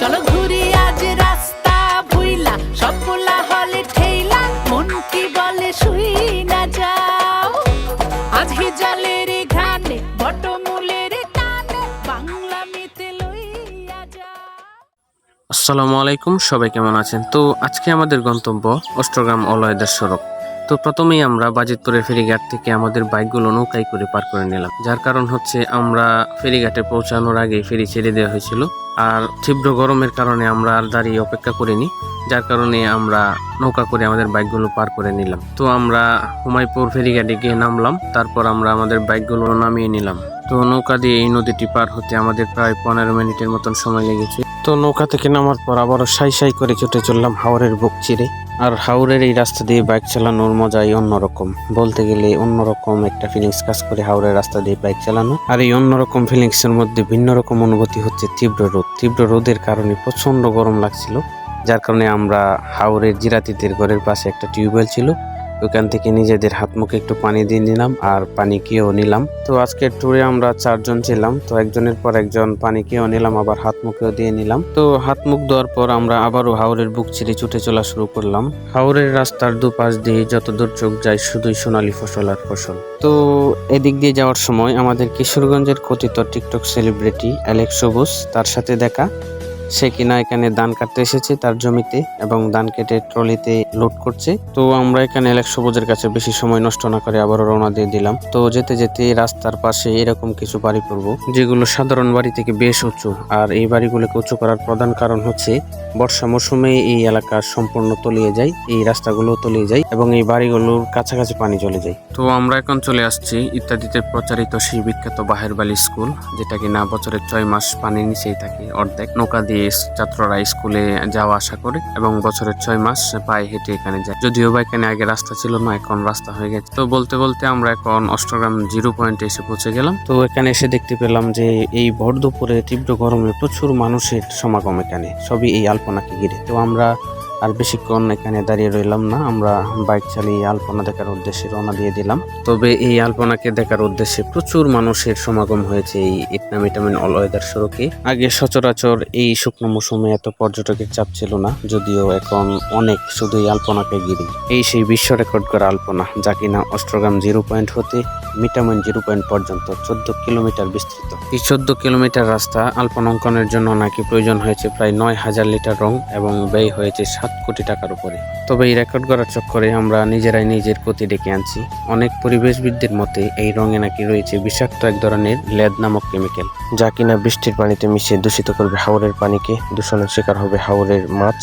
চলো ঘুরি আজ রাস্তা ভুইলা হলে ঠেইলা, মন কি বলে শুই না যাও। আজ ঘানে বাংলা লইয়া যাও। আসসালামু আলাইকুম, সবাই কেমন আছেন? তো আজকে আমাদের গন্তব্য অষ্টগ্রাম অলয়দার সড়ক। তো প্রথমেই আমরা বাজিতপুরের ফেরিঘাট থেকে আমাদের বাইকগুলো নৌকায় করে পার করে নিলাম। যার কারণ হচ্ছে আমরা ফেরিঘাটে পৌঁছানোর আগে ফেরি ছেড়ে দেওয়া হয়েছিল আর তীব্র গরমের কারণে আমরা আর দাঁড়িয়ে অপেক্ষা করিনি, যার কারণে আমরা নৌকা করে আমাদের বাইকগুলো পার করে নিলাম। তো আমরা হুমায়পুর ফেরিঘাটে গিয়ে নামলাম, তারপর আমরা আমাদের বাইকগুলো নামিয়ে নিলাম। তো নৌকা দিয়ে এই নদীটি পার হতে আমাদের প্রায় পনেরো মিনিটের মতন সময় লেগেছে। তো নৌকা থেকে নামার পর আবারও সাই সাই করে ছুটে চললাম হাওরের বুক চিরে। আর হাওড়ের এই রাস্তা দিয়ে বাইক চালানোর মজাই অন্যরকম। বলতে গেলে অন্যরকম একটা ফিলিংস কাজ করে হাওড়ের রাস্তা দিয়ে বাইক চালানো। আর এই অন্যরকম ফিলিংস এর মধ্যে ভিন্ন রকম অনুভূতি হচ্ছে তীব্র রোদ। তীব্র রোদের কারণে প্রচণ্ড গরম লাগছিল। যার কারণে আমরা হাওড়ের জিরাতিদের ঘরের পাশে একটা টিউবওয়েল ছিল। ওখান থেকে নিজেদের হাত মুখে একটু পানি দিয়ে নিলাম আর পানি খেয়েও নিলাম। তো আজকের ট্যুরে আমরা চারজন ছিলাম, তো একজনের পর একজন পানি খেয়েও নিলাম, আবার হাত মুখেও দিয়ে নিলাম। তো হাত মুখ দেওয়ার পর আমরা আবারও হাওরের বুক ছিঁড়ে ছুটে চলা শুরু করলাম। হাওরের রাস্তার দুপাশ দিয়ে যত দূর চোখ যায় শুধুই সোনালী ফসল আর ফসল। তো এদিক দিয়ে যাওয়ার সময় আমাদের কিশোরগঞ্জের কথিত টিকটক সেলিব্রিটি অ্যালেক্স সবুজ, তার সাথে দেখা। সে কিনা এখানে ধান কাটতে এসেছে তার জমিতে এবং ধান কেটে ট্রলিতে লোড করছে। তো আমরা এখানে এলাক সবুজের কাছে বেশি সময় নষ্ট না করে আবারও রওনা দিয়ে দিলাম। তো যেতে যেতে রাস্তার পাশে এরকম কিছু বাড়ি পড়ব যেগুলো সাধারণ বাড়ি থেকে বেশ উঁচু। আর এই বাড়িগুলোকে উঁচু করার প্রধান কারণ হচ্ছে, বর্ষা মৌসুমে এই এলাকা সম্পূর্ণ তলিয়ে যায়, এই রাস্তাগুলো তলিয়ে যায় এবং এই বাড়িগুলোর কাছাকাছি পানি চলে যায়। তো আমরা এখন চলে আসছি ইত্যাদিতে প্রচারিত সেই বিখ্যাত বাহের বালি স্কুল, যেটা কিনা বছরের ছয় মাস পানির নিচেই থাকে। অর্ধেক নৌকা দিয়ে ছাত্ররা স্কুলে যাওয়া আসা করে এবং বছরের ছয় মাস পায়ে হেঁটে এখানে যায়। যদিও বা এখানে আগে রাস্তা ছিল না, এখন রাস্তা হয়ে গেছে। তো বলতে বলতে আমরা এখন অষ্টগ্রাম জিরো পয়েন্টে এসে পৌঁছে গেলাম। তো এখানে এসে দেখতে পেলাম যে এই ভর দুপুরে তীব্র গরমে প্রচুর মানুষের সমাগম এখানে। সবই এই আলপনাকে ঘিরে। তো আমরা আর বেশিক্ষণ এখানে দাঁড়িয়ে রইলাম না, আমরা বাইক চালিয়ে আলপনা দেখার উদ্দেশ্যে রওনা দিয়ে দিলাম। তবে এই আলপনাকে দেখার উদ্দেশ্যে প্রচুর মানুষের সমাগম হয়েছে এই ইটনা মিটামিন অল ওয়েদার সড়কে আগে সচরাচর এই শুকনো মৌসুমে এত পর্যটকের চাপ ছিল না, যদিও এখন অনেক শুধু এই আলপনাকে ঘিরে। এই সেই বিশ্ব রেকর্ড করা আলপনা, যা কিনা অষ্টগ্রাম জিরো পয়েন্ট হতে মিটামিন জিরো পয়েন্ট পর্যন্ত চোদ্দ কিলোমিটার বিস্তৃত। এই চোদ্দ কিলোমিটার রাস্তা আলপনা অঙ্কনের জন্য নাকি প্রয়োজন হয়েছে প্রায় নয় হাজার লিটার রং এবং ব্যয় হয়েছে সাত কোটি টাকার উপরে। তবে এই রেকর্ড করার চক্করে আমরা নিজেরাই নিজের ক্ষতি ডেকে আনছি। অনেক পরিবেশবিদদের মতে এই রঙে নাকি রয়েছে বিষাক্ত এক ধরনের লেদ নামক কেমিক্যাল যা কিনা বৃষ্টির পানিতে মিশিয়ে দূষিত করবে হাওরের পানিকে। দূষণের শিকার হবে হাওরের মাছ।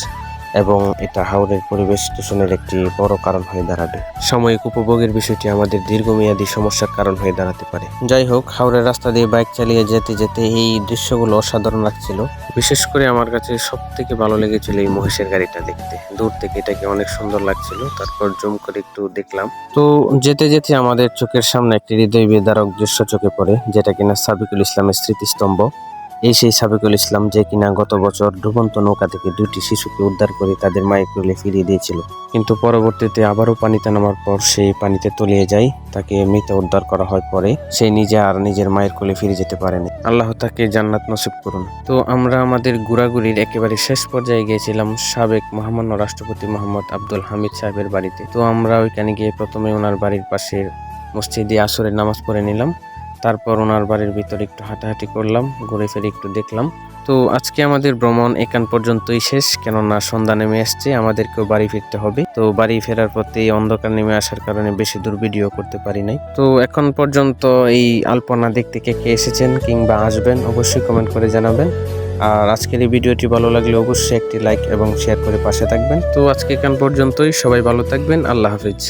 এবং এটা হাওরের পরিবেশ দূষণের একটি বড় কারণ হয়ে দাঁড়াবে। সাময়িক উপভোগের বিষয়টি আমাদের দীর্ঘমেয়াদী সমস্যার কারণ হয়ে দাঁড়াতে পারে। যাই হোক, হাওরের রাস্তা দিয়ে বাইক চালিয়ে যেতে যেতে এই দৃশ্যগুলো অসাধারণ লাগছিল। বিশেষ করে আমার কাছে সব থেকে ভালো লেগেছিল এই মহিষের গাড়িটা দেখতে। দূর থেকে এটাকে অনেক সুন্দর লাগছিল, তারপর জুম করে একটু দেখলাম। তো যেতে যেতে আমাদের চোখের সামনে একটি হৃদয় বেদারক দৃশ্য চোখে পড়ে, যেটা কিনা সাবিকুল ইসলামের স্মৃতিস্তম্ভ। এই সেই সাবেকুল ইসলাম যে কিনা গত বছর ডুবন্ত নৌকা থেকে দুটি শিশুকে উদ্ধার করে তাদের মায়ের কোলে ফিরিয়ে দিয়েছিল। কিন্তু পরবর্তীতে আবারও পানিতে নামার পর সেই পানিতে তলিয়ে যায়, তাকে মৃত উদ্ধার করা হয় পরে। সে নিজে আর নিজের মায়ের কোলে ফিরে যেতে পারেনি আল্লাহ তাকে জান্নাত নসিব করুন। তো আমরা আমাদের ঘোরাঘুরির একেবারে শেষ পর্যায়ে গিয়েছিলাম সাবেক মহামান্য রাষ্ট্রপতি মোহাম্মদ আব্দুল হামিদ সাহেবের বাড়িতে। তো আমরা ওইখানে গিয়ে প্রথমে ওনার বাড়ির পাশের মসজিদে আসরের নামাজ পড়ে নিলাম। তারপর ওনার বাড়ির ভিতরে একটু হাঁটাহাঁটি করলাম, ঘুরে ফিরে একটু দেখলাম। তো আজকে আমাদের ভ্রমণ এখান পর্যন্তই শেষ, কেননা সন্ধ্যা নেমে আসছে আমাদেরকেও বাড়ি ফিরতে হবে। তো বাড়ি ফেরার পথে অন্ধকার নেমে আসার কারণে বেশি দূর ভিডিও করতে পারি নাই। তো এখন পর্যন্ত এই আলপনা দেখতে কে কে এসেছেন কিংবা আসবেন, অবশ্যই কমেন্ট করে জানাবেন। আর আজকের এই ভিডিওটি ভালো লাগলে অবশ্যই একটি লাইক এবং শেয়ার করে পাশে থাকবেন। তো আজকে এখান পর্যন্তই, সবাই ভালো থাকবেন, আল্লাহ হাফিজ।